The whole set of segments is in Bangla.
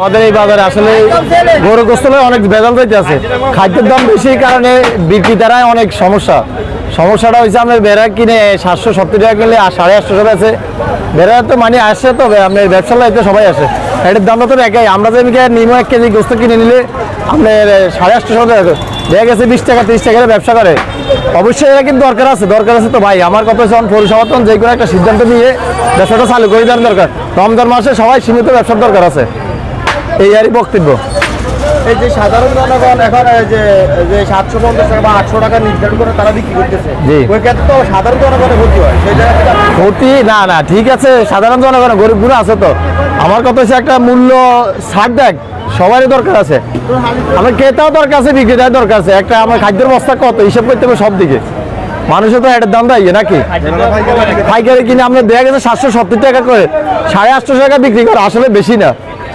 আমাদের এই বাজারে আসলে গরু গোস্তলে অনেক বেজাল যাইতে আছে খাদ্যের দাম বেশি কারণে বিক্রেতারাই অনেক সমস্যা। সমস্যাটা হয়েছে আমরা বেড়া কিনে সাতশো সত্তর টাকা কিনলে আর সাড়ে আটশো টাকা আছে। বেড়া তো মানে আসে তো আপনার ব্যবসা লাইতে সবাই আসে। এটার দামটা তো একাই। আমরা যেমনি নিমো এক কেজি গোস্ত কিনে নিলে আপনার সাড়ে আটশো টাকা দেখা গেছে। বিশ টাকা, তিরিশ টাকা ব্যবসা করে। অবশ্যই এটা কিন্তু দরকার আছে দরকার আছে তো ভাই। আমার কথা পরিষেবা তো যে কোনো একটা সিদ্ধান্ত নিয়ে ব্যবসাটা চালু করে দেওয়ার দরকার। রমজান মাসে সবাই সীমিত ব্যবসার দরকার আছে। এই আরই বক্তব্য। এই যে সাধারণ জনগণ এখন যে যে সাতশো পঞ্চাশ টাকা বা আটশো টাকা নির্ধারণ করে তারা বিক্রি করতেছে। ওই ক্ষেত্রে তো সাধারণ জনগণের ক্ষতি হয় সেই জায়গা ক্ষতি? না না ঠিক আছে সাধারণ জনগণ গরিবগুলো আছে তো। আমার কথা হচ্ছে একটা মূল্য ছাড় দেখ সবারই দরকার আছে। আমার ক্রেতাও দরকার আছে বিক্রেতাও দরকার আছে। একটা আমার খাদ্যের বস্তা কত? হিসাব করতে হবে সব দিকে মানুষের তো এটার দাম দেয় নাকি? পাইকারি কিনে আমরা দেখা গেছে সাতশো সত্তর টাকা করে সাড়ে আটশো টাকা বিক্রি করে আসলে বেশি না।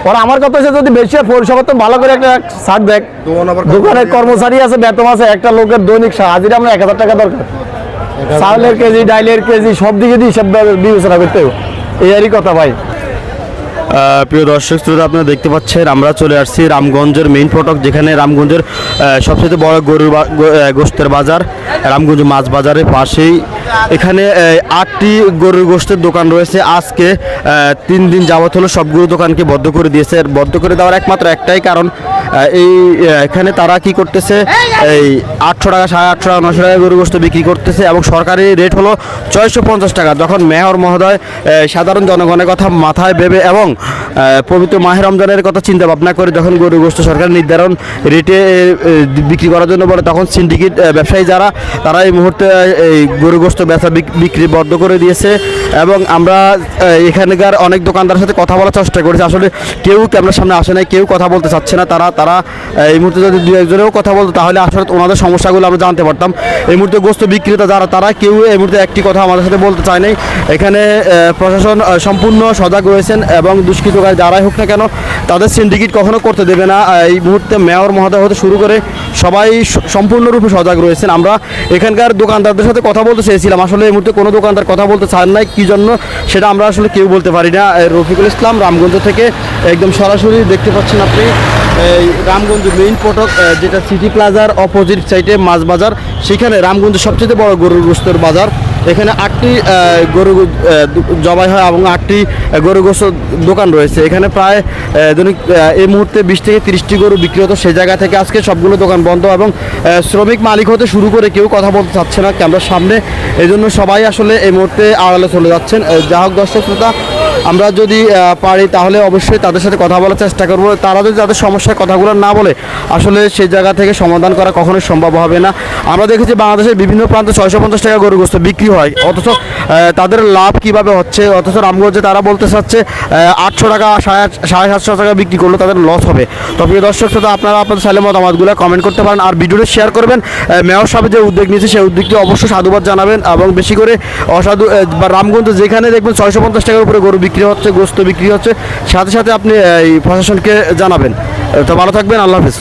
ওরা আমার কথা হচ্ছে যদি বেশি পরিষেবা তো ভালো করে একটা ছাড় দেখ দোকানের কর্মচারী আছে বেতন আছে একটা লোকের দৈনিক হাজিরা আমরা এক হাজার টাকা দরকার। চাউলের কেজি ডাইলের কেজি সব দিকে দিয়ে হিসাব বিবেচনা করতে হবে। এই আরই কথা ভাই। প্রিয় দর্শক, শ্রোতা, আপনারা দেখতে পাচ্ছেন, আমরা চলে আসছি রামগঞ্জের মেইন ফটক, যেখানে রামগঞ্জের সবচেয়ে বড় গরুর গোস্তের বাজার, রামগঞ্জ মাছ বাজারের পাশেই। এখানে আটটি গরুর গোস্তের দোকান রয়েছে। আজকে তিন দিন যাবত হলো সবগুলো দোকানকে বদ্ধ করে দিয়েছে। বদ্ধ করে দেওয়ার একমাত্র একটাই কারণ এই এখানে তারা কি করতেছে, এই আটশো টাকা, সাড়ে আটশো টাকা, নশো টাকা গরু গোস্ত বিক্রি করতেছে এবং সরকারি রেট হলো ছয়শো পঞ্চাশ টাকা। যখন মেয়র মহোদয় সাধারণ জনগণের কথা মাথায় ভেবে এবং পবিত্র মাহের রমজানের কথা চিন্তা ভাবনা করে যখন গরু গোস্ত সরকার নির্ধারণ রেটে বিক্রি করার জন্য বলে, তখন সিন্ডিকেট ব্যবসায়ী যারা, তারা এই মুহূর্তে এই গরু বেচা বিক- বিক্রি বন্ধ করে দিয়েছে এবং আমরা এখানকার অনেক দোকানদারের সাথে কথা বলার চেষ্টা করেছি। আসলে কেউ ক্যামেরার সামনে আসে নাই, কেউ কথা বলতে চাচ্ছে না, তারা তারা এই মুহূর্তে যদি দু একজনেও কথা বলতো, তাহলে আসলে ওনাদের সমস্যাগুলো আমরা জানতে পারতাম। এই মুহূর্তে গোস্ত বিক্রেতা যারা, তারা কেউ এই মুহূর্তে একটি কথা আমাদের সাথে বলতে চায় নাই। এখানে প্রশাসন সম্পূর্ণ সজাগ রয়েছেন এবং দুষ্কৃতকারী যারাই হোক না কেন, তাদের সিন্ডিকেট কখনো করতে দেবে না। এই মুহূর্তে মেয়র মহোদয় হতে শুরু করে সবাই সম্পূর্ণরূপে সজাগ রয়েছেন। আমরা এখানকার দোকানদারদের সাথে কথা বলতে চেয়েছিলাম। আসলে এই মুহূর্তে কোনো দোকানদার কথা বলতে চান নাই। কী জন্য সেটা আমরা আসলে কেউ বলতে পারি না। রফিকুল ইসলাম, রামগঞ্জ থেকে একদম সরাসরি দেখতে পাচ্ছেন আপনি। এই রামগঞ্জ মেইন ফটক যেটা সিটি প্লাজার অপোজিট সাইডে মাছ বাজার। সেখানে রামগঞ্জের সবচেয়ে বড় গরুর গোস্তের বাজার। এখানে আটটি গরু জবাই হয় এবং আটটি গরু গোস দোকান রয়েছে। এখানে প্রায় দৈনিক এই মুহূর্তে বিশ থেকে তিরিশটি গরু বিক্রি হতো সে জায়গা থেকে আজকে সবগুলো দোকান বন্ধ এবং শ্রমিক মালিক হতে শুরু করে কেউ কথা বলতে চাচ্ছে না ক্যামেরার সামনে। এই জন্য সবাই আসলে এই মুহূর্তে আড়ালে চলে যাচ্ছেন। যা হোক দর্শক শ্রোতা আমরা যদি পারি তাহলে অবশ্যই তাদের সাথে কথা বলার চেষ্টা করব। তারা যদি তাদের সমস্যার কথাগুলো না বলে, আসলে সেই জায়গা থেকে সমাধান করা কখনোই সম্ভব হবে না। আমরা দেখেছি বাংলাদেশের বিভিন্ন প্রান্তে ছয়শো পঞ্চাশ টাকা গরু গোস্ত বিক্রি হয়। অথচ তাদের লাভ কীভাবে হচ্ছে? অথচ রামগঞ্জে তারা বলতে চাচ্ছে আটশো টাকা সাড়ে সাড়ে সাতশো টাকা বিক্রি করলে, তাদের লস হবে। তো প্রিয় দর্শক শ্রোতা, আপনারা আপনাদের সালে মতামতগুলো কমেন্ট করতে পারেন আর ভিডিওটা শেয়ার করবেন। মেয়র সাহেব যে উদ্যোগ নিয়েছে, সেই উদ্যোগটি অবশ্যই সাধুবাদ জানাবেন এবং বেশি করে অসাধু বা রামগঞ্জ যেখানে দেখবেন ছয়শো পঞ্চাশ টাকার উপরে গরু বিক্রি হচ্ছে, গোস্ত বিক্রি হচ্ছে। সাথে সাথে আপনি এই প্রশাসনকে জানাবেন। তো ভালো থাকবেন, আল্লাহ হাফিজ।